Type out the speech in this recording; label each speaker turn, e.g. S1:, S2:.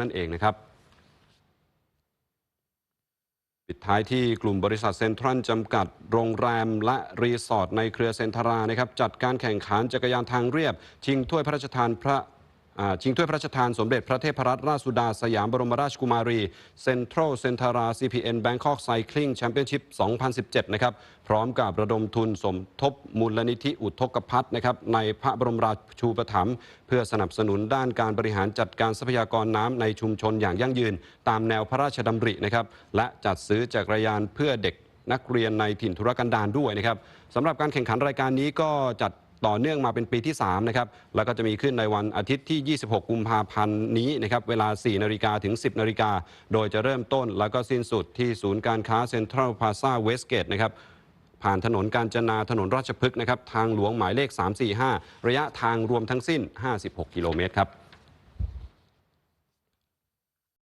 S1: นั่นเองนะครับ ปิดท้ายที่กลุ่มบริษัทเซ็นทรัลจำกัด โรงแรมและรีสอร์ทในเครือเซ็นทรานะครับ จัดการแข่งขันจักรยานทางเรียบ ชิงถ้วยพระราชทานพระ ชิงถ้วยพระราชทานสมเด็จพระเทพรัตนราชสุดาสยามบรมราชกุมารีเซ็นทรัลเซ็นทารา CPN Bangkok Cycling Championship 2017 นะครับ พร้อมกับระดมทุนสมทบมูลนิธิอุทกภัทนะครับ ในพระบรมราชูปถัมภ์เพื่อสนับสนุนด้านการบริหารจัดการทรัพยากรน้ำในชุมชนอย่างยั่งยืน ตามแนวพระราชดำรินะครับ และจัดซื้อจักรยานเพื่อเด็กนักเรียนในถิ่นธุรกันดารด้วยนะครับสำหรับการแข่งขันรายการนี้ก็จัด ต่อเนื่องมาเป็นปีที่3นะครับแล้วก็จะมีขึ้นในวันอาทิตย์ที่ 26 กุมภาพันธ์นี้นะครับเวลา 4 นาฬิกาถึง 10 นาฬิกา โดยจะเริ่มต้นแล้วก็สิ้นสุดที่ศูนย์การค้าเซ็นทรัลพาซาเวสเกตนะครับผ่านถนนการจนาถนนราชพฤกษ์นะครับทางหลวงหมายเลข 345 ระยะทางรวมทั้งสิ้น 56 กิโลเมตรครับ